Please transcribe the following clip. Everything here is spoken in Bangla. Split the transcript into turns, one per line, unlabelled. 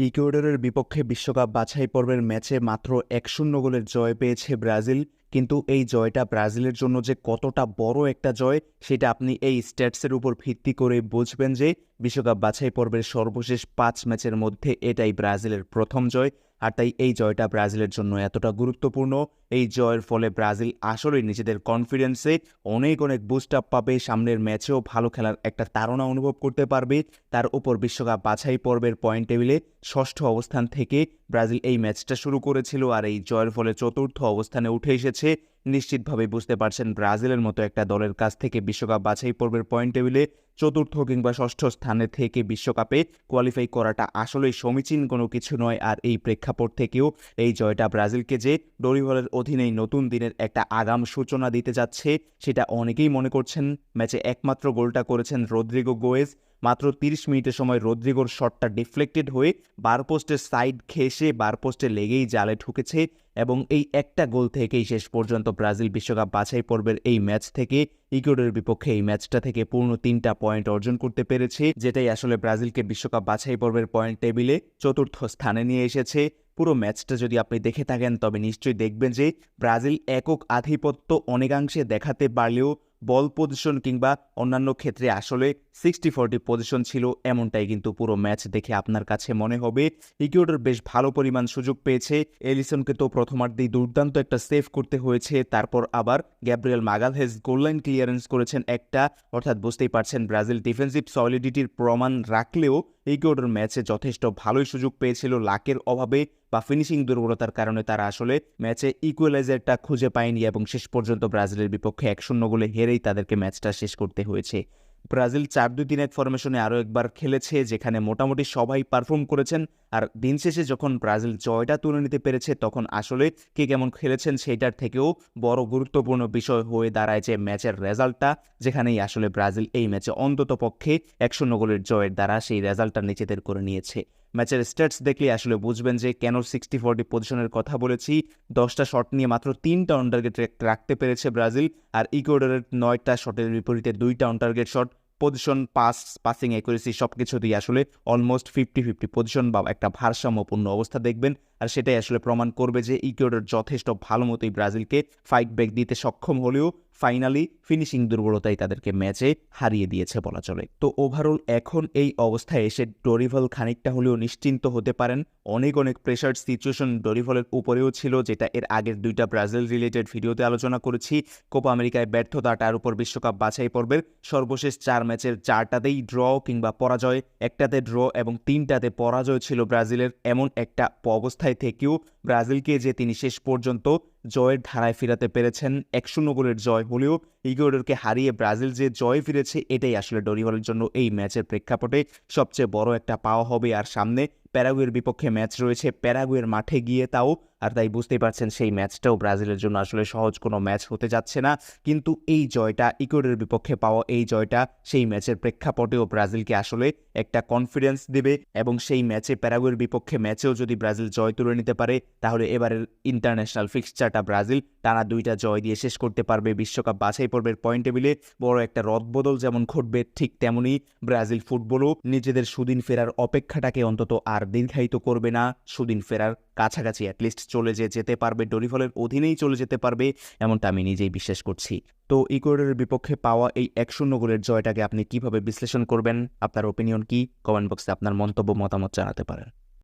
ইকুয়েডরের বিপক্ষে বিশ্বকাপ বাছাই পর্বের ম্যাচে মাত্র এক শূন্য গোলের জয় পেয়েছে ব্রাজিল। কিন্তু এই জয়টা ব্রাজিলের জন্য যে কতটা বড় একটা জয়, সেটা আপনি এই স্ট্যাটসের উপর ভিত্তি করে বুঝবেন যে বিশ্বকাপ বাছাই পর্বের সর্বশেষ পাঁচ ম্যাচের মধ্যে এটাই ব্রাজিলের প্রথম জয়। আর তাই এই জয়টা ব্রাজিলের জন্য এতটা গুরুত্বপূর্ণ। এই জয়ের ফলে ব্রাজিল আসলেই নিজেদের কনফিডেন্সে অনেক অনেক বুস্ট আপ পাবে। সামনের ম্যাচেও ভালো খেলার একটা তাড়না অনুভব করতে পারবে। তার উপর বিশ্বকাপ বাছাই পর্বের পয়েন্ট টেবিলে ষষ্ঠ অবস্থান থেকে ব্রাজিল এই ম্যাচটা শুরু করেছিল। আর এই জয়ের ফলে চতুর্থ অবস্থানে উঠে এসেছে নিশ্চিতভাবে বুঝতে পারছেন ব্রাজিলের মতো একটা দলের কাছ থেকে বিশ্বকাপ বাছাই পর্বের পয়েন্ট টেবিলে চতুর্থ কিংবা ষষ্ঠ স্থানে থেকে বিশ্বকাপে কোয়ালিফাই করাটা আসলেই সমীচীন কোনো কিছু নয়। আর এই প্রেক্ষাপট থেকেও এই জয়টা ব্রাজিলকে যে ডরিভলের অধীনেই নতুন দিনের একটা আগাম সূচনা দিতে যাচ্ছে, সেটা অনেকেই মনে করছেন। ম্যাচে একমাত্র গোলটা করেছেন রদ্রিগো গোয়েজ। মাত্র তিরিশ মিনিটের সময় রদ্রিগোর শটটা ডিফ্লেক্টেড হয়ে বারপোস্টের সাইড ঘেসে বার পোস্টে লেগেই জালে ঢুকেছে এবং এই একটা গোল থেকেই শেষ পর্যন্ত ব্রাজিল বিশ্বকাপ বাছাই পর্বের এই ম্যাচ থেকে ইকুয়েডরের বিপক্ষে এই ম্যাচটা থেকে পূর্ণ তিনটা পয়েন্ট অর্জন করতে পেরেছে, যেটাই আসলে ব্রাজিলকে বিশ্বকাপ বাছাই পর্বের পয়েন্ট টেবিলে চতুর্থ স্থানে নিয়ে এসেছে। পুরো ম্যাচটা যদি আপনি দেখে থাকেন, তবে নিশ্চয়ই দেখবেন যে ব্রাজিল একক আধিপত্য অনেকাংশে দেখাতে পারলেও বল পজিশন কিংবা অন্যান্য ক্ষেত্রে আসলে সিক্সটি ফোরটি পজিশন ছিল, এমনটাই কিন্তু পুরো ম্যাচ দেখে আপনার কাছে মনে হবে। ইকুয়েডর বেশ ভালো পরিমাণ সুযোগ পেয়েছে। এলিসনকে তো প্রথমার্ধেই দুর্দান্ত একটা সেভ করতে হয়েছে। তারপর আবার গ্যাব্রিয়েল মাগালহেজ গোললাইন ক্লিয়ারেন্স করেছেন একটা। অর্থাৎ বুঝতেই পারছেন ব্রাজিল ডিফেন্সিভ সলিডিটির প্রমাণ রাখলেও ইকুয়েডর ম্যাচে যথেষ্ট ভালোই সুযোগ পেয়েছিল লাকের অভাবে। বা ফিনিশিং দুর্বলতার কারণে তারা আসলে ম্যাচে ইকুয়ালাইজারটা খুঁজে পায়নি এবং শেষ পর্যন্ত ব্রাজিলের বিপক্ষে এক শূন্য গোলে হেরেই তাদেরকে ম্যাচটা শেষ করতে হয়েছে। ব্রাজিল চার দুই তিন এক ফরমেশনে আরও একবার খেলেছে, যেখানে মোটামুটি সবাই পারফর্ম করেছেন আর দিন শেষে যখন ব্রাজিল জয়টা তুলে নিতে পেরেছে, তখন আসলে কে কেমন খেলেছেন সেইটার থেকেও বড় গুরুত্বপূর্ণ বিষয় হয়ে দাঁড়ায় যে ম্যাচের রেজাল্টটা, যেখানেই আসলে ব্রাজিল এই ম্যাচে অন্তত পক্ষে এক গোলের জয়ের দ্বারা সেই রেজাল্টটা নিজেদের করে নিয়েছে। ম্যাচের স্ট্যাটস দেখলে আসলে বুঝবেন যে কেন সিক্সটি ফোরটি পজিশনের কথা বলেছি। দশটা শট নিয়ে মাত্র তিনটা অন টার্গেট রাখতে পেরেছে ব্রাজিল। আর ইকুয়েডরের নয়টা শটের বিপরীতে দুইটা on target shot position pass passing accuracy সব কিছুতেই আসলে অলমোস্ট ফিফটি ফিফটি পজিশন বা একটা ভারসাম্যপূর্ণ অবস্থা দেখবেন। আর সেটাই আসলে প্রমাণ করবে যে ইকুয়েডর যথেষ্ট ভালো মতোই ব্রাজিলকে ফাইট ব্যাক দিতে সক্ষম হলেও ফাইনালি ফিনিশিং দুর্বলতাই তাদেরকে ম্যাচে হারিয়ে দিয়েছে বলা চলে। তো ওভারঅল এখন এই অবস্থায় এসে ডরিভল খানিকটা হলেও নিশ্চিন্ত হতে পারেন। অনেক অনেক প্রেশার সিচুয়েশন ডরিভলের উপরেও ছিল, যেটা এর আগের দুইটা ব্রাজিল রিলেটেড ভিডিওতে আলোচনা করেছি। কোপা আমেরিকায় ব্যর্থতা, তার উপর বিশ্বকাপ বাছাই পর্বের সর্বশেষ চার ম্যাচের চারটাতেই ড্র কিংবা পরাজয়, একটাতে ড্র এবং তিনটাতে পরাজয় ছিল ব্রাজিলের। এমন একটা অবস্থায় থেকেও ব্রাজিলকে যে তিনি শেষ পর্যন্ত জয়ের ধারায় ফিরাতে পেরেছেন। এক শূন্য গোলের জয় হলেও ইকুয়েডরকে হারিয়ে ব্রাজিল যে জয় ফিরেছে, এটাই আসলে ডরিভালের জন্য এই ম্যাচের প্রেক্ষাপটে সবচেয়ে বড় একটা পাওয়া হবে। আর সামনে প্যারাগুয়ের বিপক্ষে ম্যাচ রয়েছে। প্যারাগুয়ের মাঠে গিয়ে তাও আর তাই বুঝতেই পারছেন সেই ম্যাচটাও ব্রাজিলের জন্য আসলে সহজ কোনো ম্যাচ হতে যাচ্ছে না। কিন্তু এই জয়টা ইকুয়েডের বিপক্ষে পাওয়া এই জয়টা, সেই ম্যাচের প্রেক্ষাপটেও ব্রাজিলকে আসলে একটা কনফিডেন্স দেবে এবং সেই ম্যাচে প্যারাগুয়ের বিপক্ষে ম্যাচেও যদি ব্রাজিল জয় তুলে নিতে পারে, তাহলে এবারের ইন্টারন্যাশনাল ফিক্সচারটা ব্রাজিল টানা দুইটা জয় দিয়ে শেষ করতে পারবে বিশ্বকাপ বাছাই পর্বের পয়েন্ট টেবিলে বড় একটা রদবদল যেমন ঘটবে ঠিক তেমনই ব্রাজিল ফুটবলও নিজেদের সুদিন ফেরার অপেক্ষাটাকে অন্তত আর দীর্ঘায়িত করবে না। সুদিন ফেরার কাছাকাছি অ্যাটলিস্ট চলে যে যেতে পারবে। ডরিফলের অধীনেই চলে যেতে পারবে, এমনটা আমি নিজেই বিশ্বাস করছি। তো ইকুয়েডরের বিপক্ষে পাওয়া এই এক শূন্য গোলের জয়টাকে আপনি কীভাবে বিশ্লেষণ করবেন? আপনার ওপিনিয়ন কি? কমেন্ট বক্সে আপনার মন্তব্য, মতামত জানাতে পারেন।